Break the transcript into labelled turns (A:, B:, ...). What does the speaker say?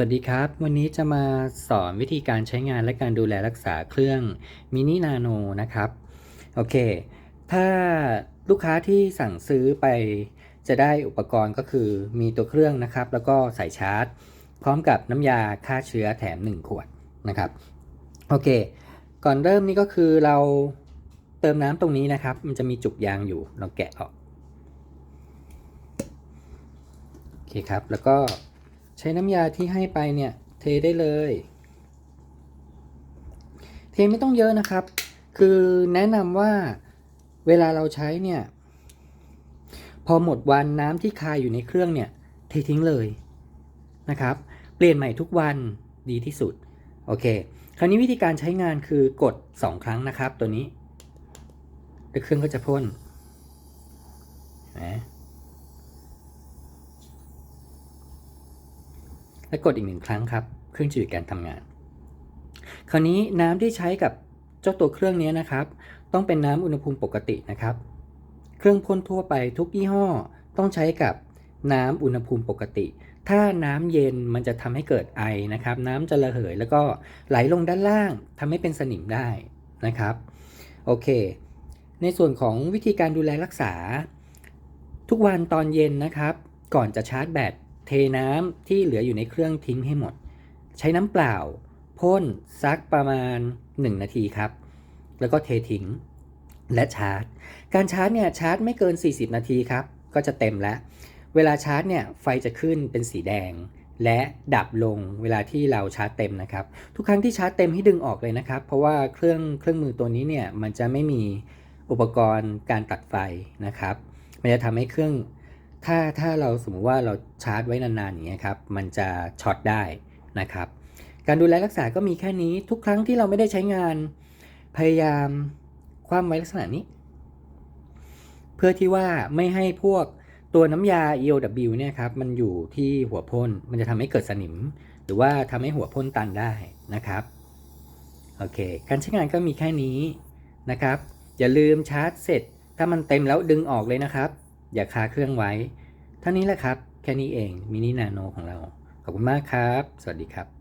A: สวัสดีครับ วันนี้จะมาสอนวิธีการใช้งานและการดูแลรักษาเครื่องมินินาโนนะครับ โอเค ถ้าลูกค้าที่สั่งซื้อไปจะได้อุปกรณ์ก็คือมีตัวเครื่องนะครับ แล้วก็สายชาร์จ พร้อมกับน้ำยาฆ่าเชื้อแถม 1 ขวดนะครับ โอเค ก่อนเริ่มนี่ก็คือเราเติมน้ำตรงนี้นะครับ มันจะมีจุกยางอยู่ เราแกะออก โอเคครับ แล้วก็ ใช้น้ำยาที่ให้ไปเนี่ยเทได้เลย เทไม่ต้องเยอะนะครับ คือแนะนำว่าเวลาเราใช้เนี่ยพอหมดวันน้ำที่คายอยู่ในเครื่องเนี่ยเททิ้งเลยนะครับ เปลี่ยนใหม่ทุกวันดีที่สุดโอเค คราวนี้วิธีการใช้งานคือกด 2 ครั้งนะครับตัวนี้เครื่องก็จะพ่นนะ และกดอีกหนึ่งครั้งครับเครื่องจะหยุดการทำงาน คราวนี้น้ำที่ใช้กับเจ้าตัวเครื่องนี้นะครับ ต้องเป็นน้ำอุณหภูมิปกตินะครับ เครื่องพ่นทั่วไปทุกยี่ห้อต้องใช้กับน้ำอุณหภูมิปกติ ถ้าน้ำเย็นมันจะทำให้เกิดไอนะครับ น้ำจะระเหย แล้วก็ไหลลงด้านล่างทำให้เป็นสนิมได้นะครับ โอเค ในส่วนของวิธีการดูแลรักษา ทุกวันตอนเย็นนะครับ ก่อนจะชาร์จแบต เทน้ำที่เหลืออยู่ในเครื่องทิ้งให้หมด ใช้น้ำเปล่าพ่นซักประมาณ 1 นาทีครับ แล้วก็เททิ้ง และชาร์จ การชาร์จเนี่ยชาร์จไม่เกิน 40 นาทีครับ ก็จะเต็มแล้ว เวลาชาร์จเนี่ยไฟจะขึ้นเป็นสีแดง และดับลงเวลาที่เราชาร์จเต็มนะครับ ทุกครั้งที่ชาร์จเต็มให้ดึงออกเลยนะครับ เพราะว่าเครื่องเครื่องมือตัวนี้เนี่ยมันจะไม่มีอุปกรณ์การตัดไฟนะครับ มันจะทำให้เครื่อง ถ้าถ้าเราสมมติว่าเราชาร์จไว้นานๆอย่างเงี้ยครับมันจะช็อตได้นะครับ การดูแลรักษาก็มีแค่นี้ทุกครั้งที่เราไม่ได้ใช้งาน พยายามคว่ำไว้ลักษณะนี้ เพื่อที่ว่าไม่ให้พวกตัวน้ำยา EOW เนี่ยครับมันอยู่ที่หัวพ่นมันจะทำให้เกิดสนิม หรือว่าทำให้หัวพ่นตันได้นะครับโอเคการใช้งานก็มีแค่นี้นะครับ อย่าลืมชาร์จเสร็จ ถ้ามันเต็มแล้วดึงออกเลยนะครับ อย่าคาเครื่องไว้ เท่านี้แหละครับ แค่นี้เองมินินาโนของเรา ขอบคุณมากครับ สวัสดีครับ